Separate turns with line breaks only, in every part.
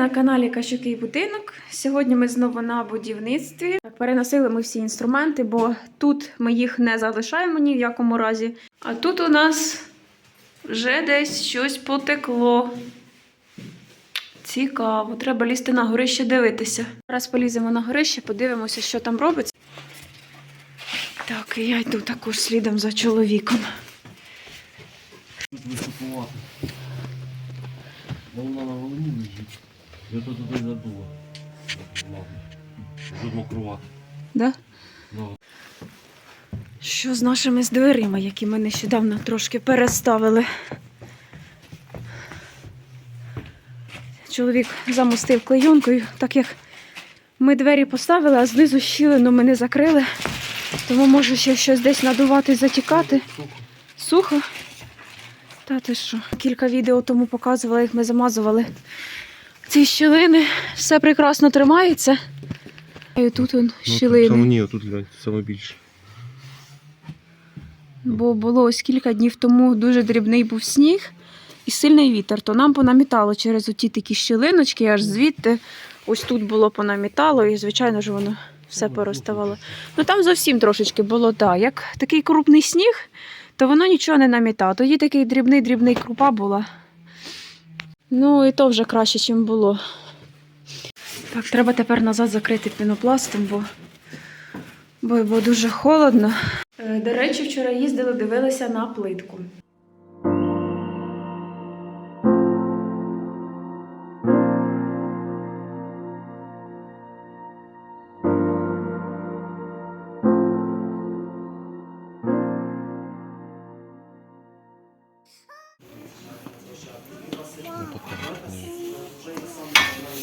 на каналі Кащукий будинок. Сьогодні ми знову на будівництві. Переносили ми всі інструменти, бо тут ми їх не залишаємо ні в якому разі. А тут у нас вже десь щось потекло. Цікаво, треба лізти на горище дивитися. Зараз поліземо на горище, подивимося, що там робиться. Так, і я йду також слідом за чоловіком.
Тут високувати. Волна на волні лежить. Я тут туди задуло. Ладно. Вже мокрувати.
Да?
Ну,
Що з нашими з дверима, які ми нещодавно трошки переставили? Чоловік замостив клейонкою, так як ми двері поставили, а знизу щілину ми не закрили. Тому може ще щось десь надувати, затікати. Сухо? Та ти що? Кілька відео тому показувала, як ми замазували ці щілини. Все прекрасно тримається. І тут он щілини.
Саме ні, тут глянь, саме більше.
Бо було ось кілька днів тому дуже дрібний був сніг і сильний вітер. То нам понамітало через оті такі щілиночки, аж звідти. Ось тут було понамітало, і, звичайно ж, воно все пороставало. Ну там зовсім трошечки було, так. Як такий крупний сніг, то воно нічого не намітало. Тоді такий дрібний-дрібний крупа була. Ну, і то вже краще, ніж було. Так, треба тепер назад закрити пінопластом, бо, бо, бо дуже холодно. Е, До речі, вчора їздили, дивилися на плитку.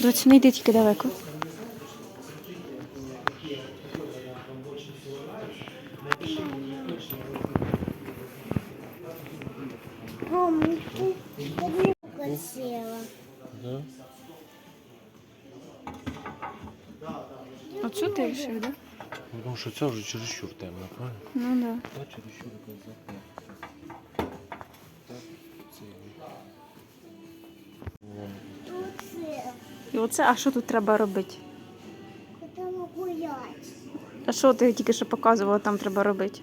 Доці, не йди тільки далеко.
Мам, села.
Да?
Оцю ти вирішив, так?
Ну, Тому що це вже чересчур темно, правильно?
Ну да.
Так, чересчур якось
І оце, а що тут треба робити?
Хотела гулять.
А що ти тільки що показувала, там треба робити?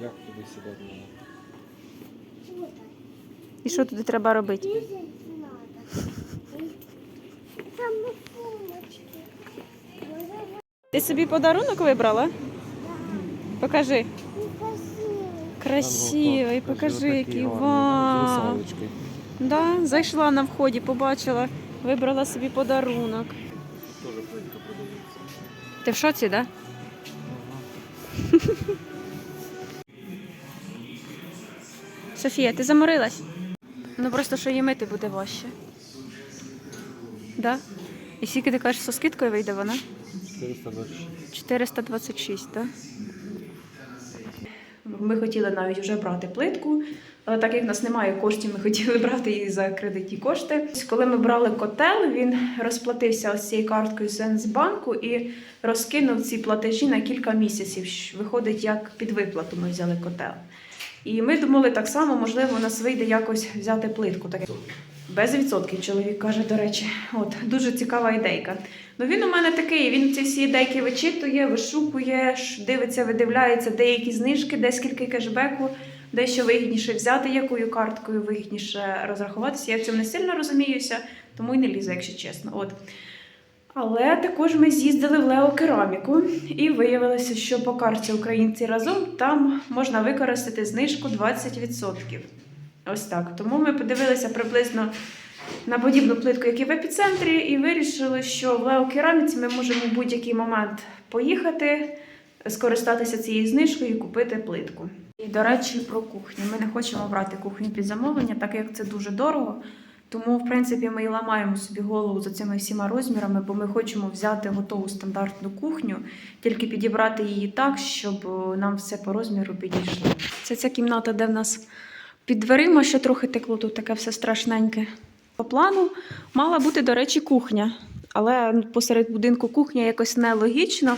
Як туди сідати можна?
І що туди треба робити?
Там
Ти собі подарунок вибрала? Покажи. Красивий, покажи, який вау. Да, зайшла на вході, побачила, вибрала собі подарунок. Ти в шоці, так? Софія, ти заморилась? Ну просто що її мити буде важче. Да? І скільки ти кажеш, со скидкою вийде вона?
426.
426, так? Ми хотіли навіть вже брати плитку, але так як в нас немає коштів, ми хотіли брати її за кредитні кошти. Коли ми брали котел, він розплатився ось цією карткою Сенсбанку і розкинув ці платежі на кілька місяців. Виходить, як під виплату ми взяли котел. І ми думали так само, можливо, у нас вийде якось взяти плитку. Без відсотків, чоловік каже, до речі, от дуже цікава ідейка. Ну він у мене такий, він ці всі ідейки вичитує, вишукує, дивиться, видивляється деякі знижки, де скільки кешбеку, де що вигідніше взяти, якою карткою вигідніше розрахуватися. Я в цьому не сильно розуміюся, тому й не лізу, якщо чесно. От. Але також ми з'їздили в Лео Кераміку і виявилося, що по карті Українці разом там можна використати знижку 20%. Ось так. Тому ми подивилися приблизно на подібну плитку, як і в епіцентрі, і вирішили, що в Лео Кераміці ми можемо в будь-який момент поїхати, скористатися цією знижкою і купити плитку. І, до речі, про кухню. Ми не хочемо брати кухню під замовлення, так як це дуже дорого. Тому, в принципі, ми і ламаємо собі голову за цими всіма розмірами, бо ми хочемо взяти готову стандартну кухню, тільки підібрати її так, щоб нам все по розміру підійшло. Це ця кімната, де в нас під дверима ще трохи текло, тут таке все страшненьке. По плану мала бути, до речі, кухня, але ну, посеред будинку кухня якось нелогічно.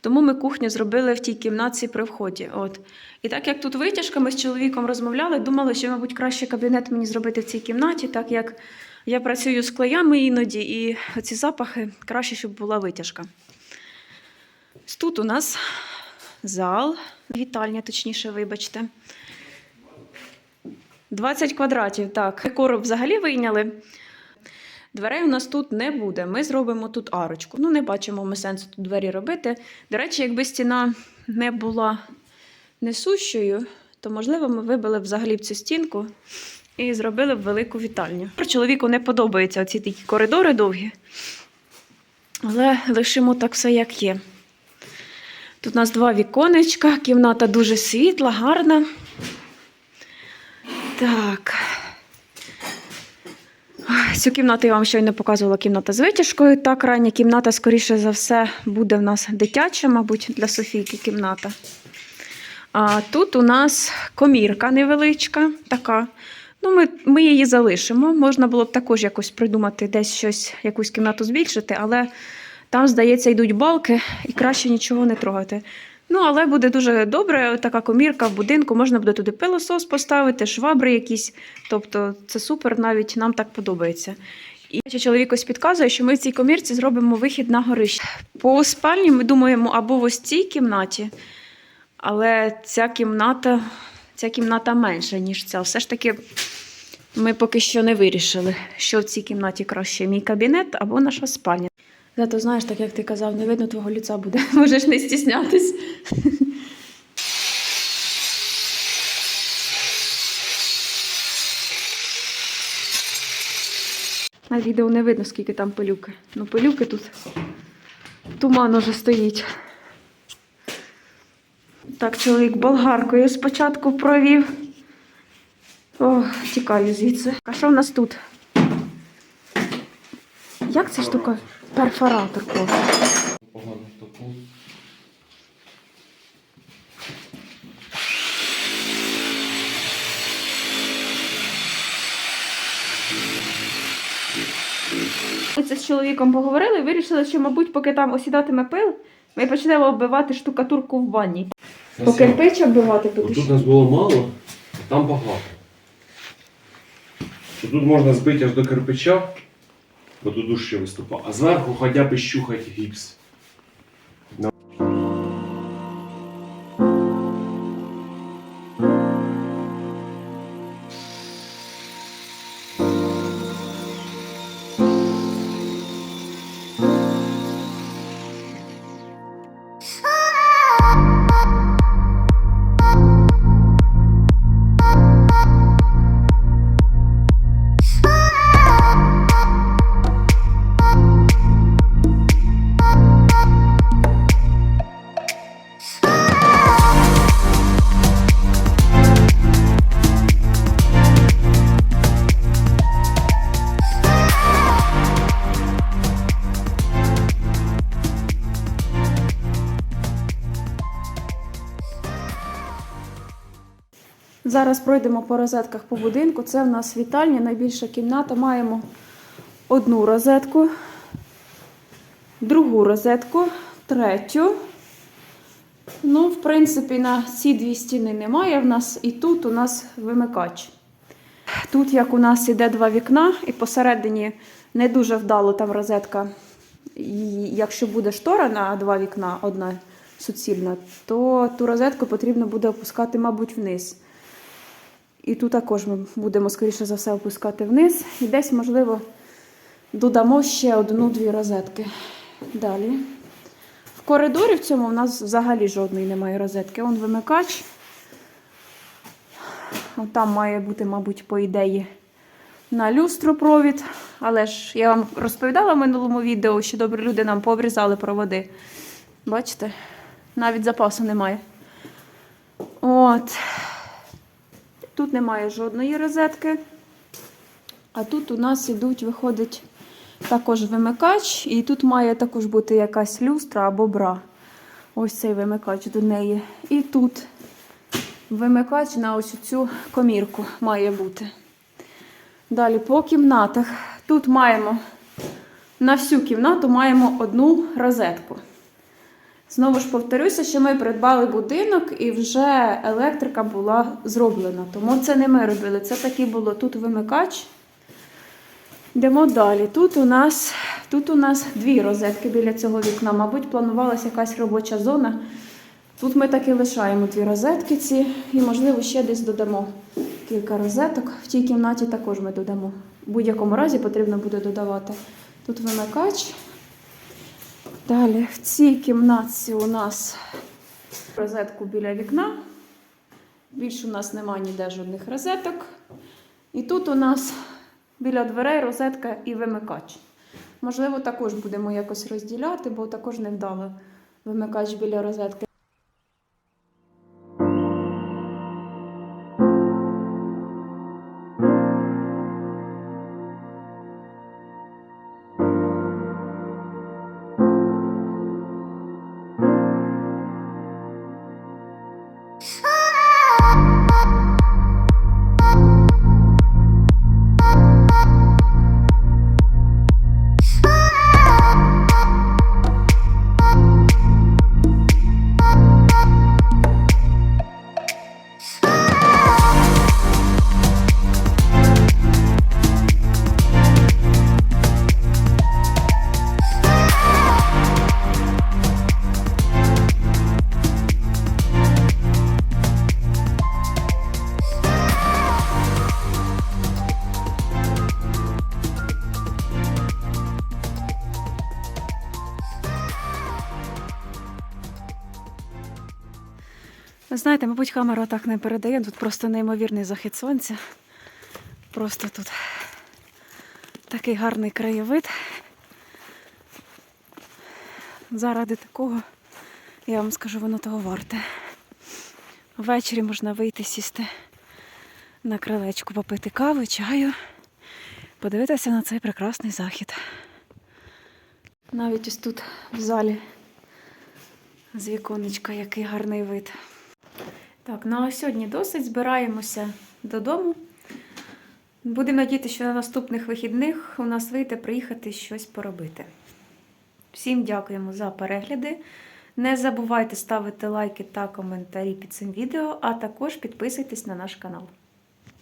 Тому ми кухню зробили в тій кімнаті при вході. От. І так як тут витяжка, ми з чоловіком розмовляли, думали, що, мабуть, краще кабінет мені зробити в цій кімнаті, так як Я працюю з клеями іноді, і ці запахи краще, щоб була витяжка. Тут у нас зал, вітальня, точніше, вибачте. 20 квадратів, так. Короб взагалі вийняли. Дверей у нас тут не буде. Ми зробимо тут арочку. Ну, не бачимо ми сенсу тут двері робити. До речі, якби стіна не була несущою, то, можливо, ми вибили взагалі цю стінку і зробили б велику вітальню. Чоловіку не подобаються ці такі коридори довгі, але лишимо так все, як є. Тут у нас два віконечка, кімната дуже світла, гарна. Так. Цю кімнату я вам щойно показувала кімната з витяжкою. Так, рання кімната, скоріше за все, буде в нас дитяча, мабуть, для Софійки кімната. А тут у нас комірка невеличка, така. Ну, ми, ми її залишимо. Можна було б також якось придумати десь щось, якусь кімнату збільшити, але там, здається, йдуть балки і краще нічого не трогати. Ну, але буде дуже добре, така комірка в будинку, можна буде туди пилосос поставити, швабри якісь. Тобто це супер, навіть нам так подобається. І чоловік ось підказує, що ми в цій комірці зробимо вихід на горище. По спальні ми думаємо або в ось цій кімнаті, але ця кімната, ця кімната менша, ніж ця. Все ж таки, ми поки що не вирішили, що в цій кімнаті краще мій кабінет або наша спальня. Зато знаєш, так як ти казав, не видно твого лиця буде. Можеш не стіснятись. На відео не видно, скільки там пилюки. Ну, пилюки тут туман уже стоїть. Так, чоловік болгаркою спочатку провів. О, тікаю звідси. А що в нас тут? Як ця штука? Перфоратор просто.
Погано таку.
Ми це з чоловіком поговорили і вирішили, що, мабуть, поки там осідатиме пил, ми почнемо оббивати штукатурку в ванні. По кирпич оббивати
Тут
будеш?
нас було мало, а там багато. Тут можна збити аж до кирпича, бо тут дужче виступав. а зверху хоча б щухать гіпс.
Зараз пройдемо по розетках по будинку. Це в нас вітальня, найбільша кімната. Маємо одну розетку, другу розетку, третю. Ну, в принципі, на ці дві стіни немає в нас, і тут у нас вимикач. Тут, як у нас іде два вікна, і посередині не дуже вдало там розетка. І якщо буде штора на два вікна, одна суцільна, то ту розетку потрібно буде опускати, мабуть, вниз. І тут також ми будемо, скоріше за все, опускати вниз. І десь, можливо, додамо ще одну-дві розетки. Далі. В коридорі в цьому у нас взагалі жодної немає розетки. Он вимикач. Там має бути, мабуть, по ідеї, на люстру провід. Але ж я вам розповідала в минулому відео, що добрі люди нам пообрізали проводи. Бачите? Навіть запасу немає. От. Тут немає жодної розетки. А тут у нас ідуть, виходить також вимикач, і тут має також бути якась люстра або бра. Ось цей вимикач до неї. І тут вимикач на ось цю комірку має бути. Далі по кімнатах. Тут маємо на всю кімнату маємо одну розетку. Знову ж повторюся, що ми придбали будинок і вже електрика була зроблена. Тому це не ми робили. Це таки було тут вимикач. Йдемо далі. Тут у нас, тут у нас дві розетки біля цього вікна. Мабуть, планувалася якась робоча зона. Тут ми так і лишаємо дві розетки ці, і, можливо, ще десь додамо кілька розеток. В тій кімнаті також ми додамо. В будь-якому разі потрібно буде додавати. Тут вимикач. Далі в цій кімнатці у нас розетку біля вікна. Більше у нас немає ніде жодних розеток. І тут у нас біля дверей розетка і вимикач. Можливо, також будемо якось розділяти, бо також невдало вимикач біля розетки. Знаєте, мабуть, камера так не передає. Тут просто неймовірний захід сонця. Просто тут такий гарний краєвид. Заради такого, я вам скажу, воно того варте. Ввечері можна вийти, сісти на крилечку, попити каву, чаю, подивитися на цей прекрасний захід. Навіть ось тут в залі з віконечка який гарний вид. Так, ну а сьогодні досить. Збираємося додому. Будемо надіятися, що на наступних вихідних у нас вийде приїхати щось поробити. Всім дякуємо за перегляди. Не забувайте ставити лайки та коментарі під цим відео, а також підписуйтесь на наш канал.